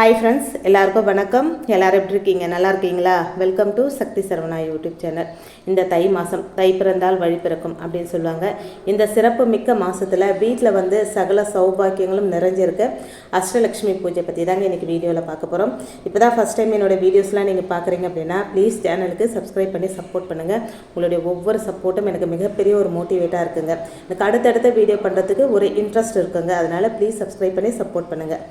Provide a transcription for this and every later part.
Hi friends எல்லாருக்கும் வணக்கம். எல்லோரும் எப்படி இருக்கீங்க? நல்லா இருக்கீங்களா? Welcome to Sakthi Saravana YouTube channel. இந்த தை மாதம் தை பிறந்தால் வழி பிறக்கும் அப்படின்னு சொல்லுவாங்க. இந்த சிறப்பு மிக்க மாதத்தில் வீட்டில் வந்து சகல சௌபாக்கியங்களும் நிறைஞ்சிருக்க. அஷ்டலக்ஷ்மி பூஜை பற்றி தாங்க இன்றைக்கி வீடியோவில் பார்க்க போகிறோம் இப்போ தான் ஃபஸ்ட் டைம் என்னோட வீடியோஸ்லாம் நீங்கள் பார்க்குறீங்க அப்படின்னா ப்ளீஸ் சேனலுக்கு சப்ஸ்கிரைப் பண்ணி சப்போர்ட் பண்ணுங்கள் உங்களுடைய ஒவ்வொரு சப்போர்ட்டும் எனக்கு மிகப்பெரிய ஒரு மோட்டிவேட்டாக இருக்குங்க. எனக்கு அடுத்தடுத்த வீடியோ பண்ணுறதுக்கு ஒரு இன்ட்ரெஸ்ட் இருக்குங்க. அதனால் ப்ளீஸ் சப்ஸ்கிரைப் பண்ணி சப்போர்ட் பண்ணுங்கள்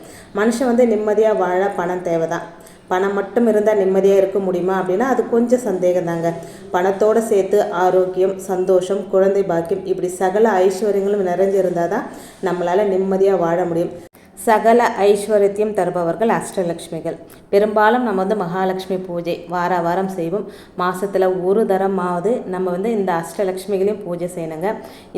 மனுஷன் வந்து நிம்மதியாக வாழ பணம் தேவை தான் பணம் மட்டும் இருந்தால் நிம்மதியாக இருக்க முடியுமா அப்படின்னா அது கொஞ்சம் சந்தேகம் தாங்க பணத்தோடு சேர்த்து ஆரோக்கியம் சந்தோஷம் குழந்தை பாக்கியம் இப்படி சகல ஐஸ்வர்யங்களும் நிறைஞ்சிருந்தால் தான் நம்மளால் நிம்மதியாக வாழ முடியும். சகல ஐஸ்வர்யத்தையும் தருபவர்கள் அஷ்டலக்ஷ்மிகள். பெரும்பாலும் நம்ம வந்து மகாலட்சுமி பூஜை வார வாரம் செய்வோம். மாதத்தில் ஒரு தரமாவது நம்ம வந்து இந்த அஷ்டலக்ஷ்மிகளையும் பூஜை செய்யணுங்க.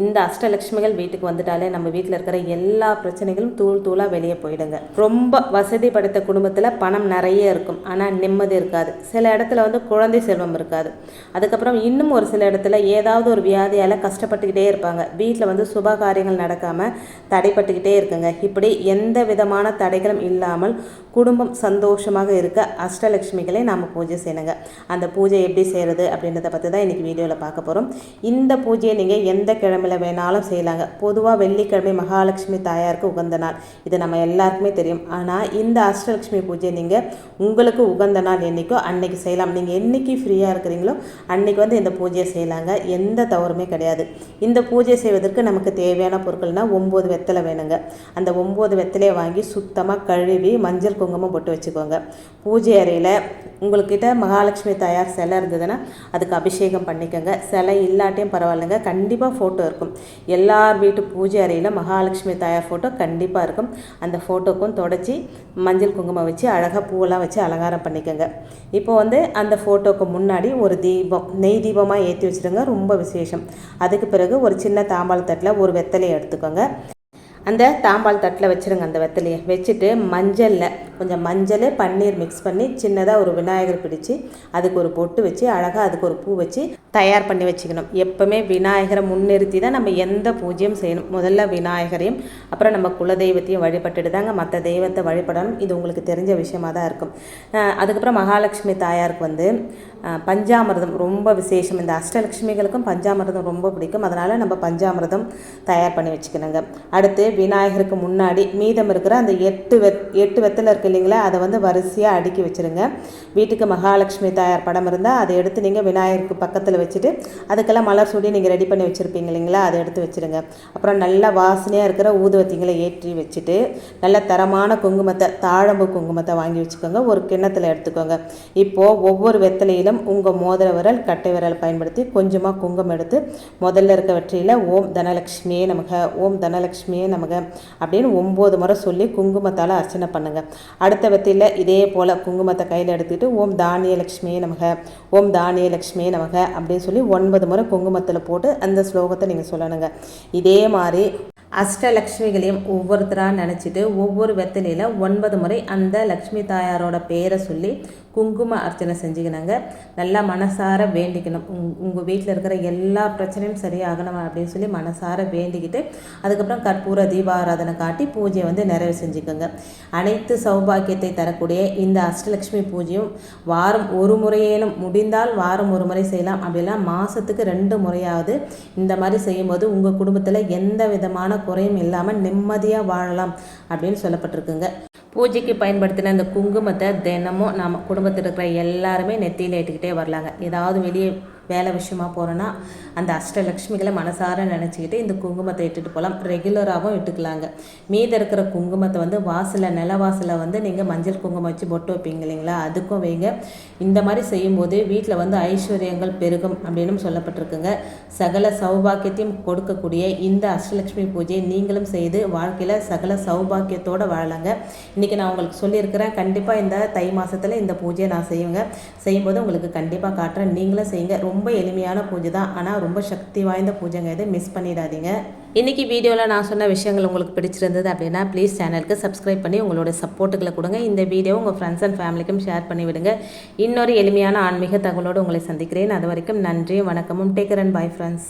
இந்த அஷ்டலக்ஷ்மிகள் வீட்டுக்கு வந்துட்டாலே நம்ம வீட்டில் இருக்கிற எல்லா பிரச்சனைகளும் தூள் தூளாக வெளியே போயிடுங்க. ரொம்ப வசதி படைத்த குடும்பத்தில் பணம் நிறைய இருக்கும். ஆனால் நிம்மதி இருக்காது. சில இடத்துல வந்து குழந்தை செல்வம் இருக்காது. அதுக்கப்புறம் இன்னும் ஒரு சில இடத்துல ஏதாவது ஒரு வியாதியால் கஷ்டப்பட்டுக்கிட்டே இருப்பாங்க. வீட்டில் வந்து சுப காரியங்கள் நடக்காமல் தடைப்பட்டுக்கிட்டே இருக்குங்க. இப்படி எந்த எந்த விதமான தடைகளும் இல்லாமல் குடும்பம் சந்தோஷமாக இருக்க அஷ்டலக்ஷ்மிகளை நாம் பூஜை செய்யணுங்க. அந்த பூஜை எப்படி செய்கிறது அப்படின்றத பற்றி தான் இன்றைக்கி வீடியோவில் பார்க்க போகிறோம் இந்த பூஜையை நீங்கள் எந்த கிழமையில் வேணாலும் செய்யலாங்க. பொதுவாக வெள்ளிக்கிழமை மகாலட்சுமி தாயாருக்கு உகந்த நாள். இது நம்ம எல்லாருக்குமே தெரியும். ஆனால் இந்த அஷ்டலக்ஷ்மி பூஜை நீங்கள் உங்களுக்கு உகந்த நாள் என்றைக்கோ அன்னைக்கு செய்யலாம். நீங்கள் என்றைக்கு ஃப்ரீயாக இருக்கிறீங்களோ அன்னைக்கு வந்து இந்த பூஜையை செய்யலாங்க. எந்த தவறுமே கிடையாது. இந்த பூஜை செய்வதற்கு நமக்கு தேவையான பொருட்கள்னால் ஒம்பது வெத்தலை வேணுங்க. அந்த ஒம்பது வெத்தலை வெத்தலையை வாங்கி சுத்தமாக கழுவி மஞ்சள் குங்குமம் போட்டு வச்சுக்கோங்க. பூஜை அறையில் உங்கள்கிட்ட மகாலட்சுமி தாயார் சிலை இருந்ததுன்னா அதுக்கு அபிஷேகம் பண்ணிக்கோங்க. சிலை இல்லாட்டியும் பரவாயில்லைங்க. கண்டிப்பாக ஃபோட்டோ இருக்கும். எல்லார் வீட்டு பூஜை அறையில் மகாலட்சுமி தாயார் ஃபோட்டோ கண்டிப்பாக இருக்கும். அந்த ஃபோட்டோக்கும் தொடச்சி மஞ்சள் குங்குமம் வச்சு அழகாக பூவெல்லாம் வச்சு அலங்காரம் பண்ணிக்கோங்க. இப்போ வந்து அந்த ஃபோட்டோக்கு முன்னாடி ஒரு தீபம் நெய் தீபமாக ஏற்றி வச்சுருங்க ரொம்ப விசேஷம். அதுக்கு பிறகு ஒரு சின்ன தாம்பாளத்தட்டில் ஒரு வெத்தலையை எடுத்துக்கோங்க. அந்த தாம்பால் தட்டில் வச்சுருங்க அந்த வெத்தலையை. வச்சுட்டு மஞ்சளில் கொஞ்சம் மஞ்சள் பன்னீர் மிக்ஸ் பண்ணி சின்னதாக ஒரு விநாயகர் பிடிச்சி அதுக்கு ஒரு பொட்டு வச்சு அழகாக அதுக்கு ஒரு பூ வச்சு தயார் பண்ணி வச்சுக்கணும். எப்போவுமே விநாயகரை முன்னிறுத்தி தான் நம்ம எந்த பூஜையும் செய்யணும். முதல்ல விநாயகரையும் அப்புறம் நம்ம குலதெய்வத்தையும் வழிபட்டுட்டு தாங்க மற்ற தெய்வத்தை வழிபடணும். இது உங்களுக்கு தெரிஞ்ச விஷயமாக தான் இருக்கும். அதுக்கப்புறம் மகாலட்சுமி தாயாருக்கு வந்து பஞ்சாமிரதம் ரொம்ப விசேஷம். இந்த அஷ்டலட்சுமிகளுக்கும் பஞ்சாமிரதம் ரொம்ப பிடிக்கும். அதனால் நம்ம பஞ்சாமிரதம் தயார் பண்ணி வச்சுக்கணுங்க. அடுத்து விநாயகருக்கு முன்னாடி மீதம் இருக்கிற அந்த எட்டு வெத் எட்டு வெத்தில் இருக்கு இல்லைங்களா அதை வந்து வரிசையாக அடுக்கி வச்சுருங்க. வீட்டுக்கு மகாலட்சுமி தாயார் படம் இருந்தால் அதை எடுத்து நீங்கள் விநாயகருக்கு பக்கத்தில் வச்சுட்டு அதுக்கெல்லாம் மலர் சூடி நீங்கள் ரெடி பண்ணி வச்சுருப்பீங்க இல்லைங்களா அதை எடுத்து வச்சுருங்க. அப்புறம் நல்லா வாசனையாக இருக்கிற ஊதுவத்திங்களை ஏற்றி வச்சுட்டு நல்ல தரமான குங்குமத்தை தாழம்பு குங்குமத்தை வாங்கி வச்சுக்கோங்க. ஒரு கிண்ணத்தில் எடுத்துக்கோங்க. இப்போது ஒவ்வொரு வெத்தலையிலும் உங்கள் மோதிர விரல் கட்டை விரல் பயன்படுத்தி கொஞ்சமாக குங்குமம் எடுத்து முதல்ல இருக்க வெற்றியில் ஓம் தனலக்ஷ்மியே நமக ஓம் தனலக்ஷ்மியே நமக. அப்படின்னு ஒம்பது முறை சொல்லி குங்குமத்தால் அர்ச்சனை பண்ணுங்கள் அடுத்த வத்தியில் இதே போல் குங்குமத்தை கையில் எடுத்துக்கிட்டு ஓம் தானிய லக்ஷ்மியே நமக ஓம் தானிய லக்ஷ்மியே நமக அப்படின்னு சொல்லி ஒன்பது முறை குங்குமத்தில் போட்டு அந்த ஸ்லோகத்தை நீங்கள் சொல்லணுங்க. இதே மாதிரி அஷ்டலக்ஷ்மிகளையும் ஒவ்வொருத்தராக நினச்சிட்டு ஒவ்வொரு வெத்தலையில் ஒன்பது முறை அந்த லக்ஷ்மி தாயாரோட பேரை சொல்லி குங்கும அர்ச்சனை செஞ்சுக்கணுங்க. நல்லா மனசார வேண்டிக்கணும். உங் உங்கள் வீட்டில் இருக்கிற எல்லா பிரச்சனையும் சரியாகணும் அப்படின்னு சொல்லி மனசார வேண்டிக்கிட்டு அதுக்கப்புறம் கற்பூர தீபாராதனை காட்டி பூஜையை வந்து நிறைவு செஞ்சுக்கோங்க. அனைத்து சௌபாக்கியத்தை தரக்கூடிய இந்த அஷ்டலக்ஷ்மி பூஜையும் வாரம் ஒரு முறையேனும் முடிந்தால் வாரம் ஒரு முறை செய்யலாம். அப்படிலாம் மாதத்துக்கு ரெண்டு முறையாவது இந்த மாதிரி செய்யும்போது உங்கள் குடும்பத்தில் எந்த விதமான குறையும் இல்லாமல் நிம்மதியாக வாழலாம் அப்படின்னு சொல்லப்பட்டிருக்குங்க. பூஜைக்கு பயன்படுத்தின அந்த குங்குமத்தை தினமும் நம்ம குடும்பத்தில் இருக்கிற எல்லாருமே நெத்தியில் ஏற்றுக்கிட்டே வரலாங்க. ஏதாவது வெளியே வேலை விஷயமா போகிறோன்னா அந்த அஷ்டலக்ஷ்மிகளை மனசார நினச்சிக்கிட்டு இந்த குங்குமத்தை இட்டுட்டு போகலாம் ரெகுலராகவும் இட்டுக்கலாங்க. மீத இருக்கிற குங்குமத்தை வந்து வாசலில் நில வாசலில் வந்து நீங்கள் மஞ்சள் குங்குமம் வச்சு பொட்டு வைப்பீங்க இல்லைங்களா? அதுக்கும் வைங்க. இந்த மாதிரி செய்யும்போது வீட்டில் வந்து ஐஸ்வர்யங்கள் பெருகும் அப்படின்னு சொல்லப்பட்டிருக்குங்க. சகல சௌபாக்கியத்தையும் கொடுக்கக்கூடிய இந்த அஷ்டலக்ஷ்மி பூஜையை நீங்களும் செய்து வாழ்க்கையில் சகல சௌபாக்கியத்தோடு வாழலாங்க. இன்றைக்கி நான் உங்களுக்கு சொல்லியிருக்கிறேன். கண்டிப்பாக இந்த தை மாதத்தில் இந்த பூஜையை நான் செய்வேங்க. செய்யும்போது உங்களுக்கு கண்டிப்பாக காட்டுறேன். நீங்களும் செய்யுங்க. ரொம்ப ரொம்ப எளிமையான பூஜை தான். ஆனால் ரொம்ப சக்தி வாய்ந்த பூஜைங்க இதை. மிஸ் பண்ணிடாதீங்க. இன்றைக்கி வீடியோவில் நான் சொன்ன விஷயங்கள் உங்களுக்கு பிடிச்சிருந்தது அப்படின்னா ப்ளீஸ் சேனலுக்கு சப்ஸ்கிரைப் பண்ணி உங்களோட சப்போர்ட்டுகளை கொடுங்க. இந்த வீடியோ உங்கள் ஃப்ரெண்ட்ஸ் அண்ட் ஃபேமிலிக்கும் ஷேர் பண்ணி விடுங்க. இன்னொரு எளிமையான ஆன்மீக தகவலோடு உங்களை சந்திக்கிறேன். அது வரைக்கும் நன்றி வணக்கமும். Taker and bye friends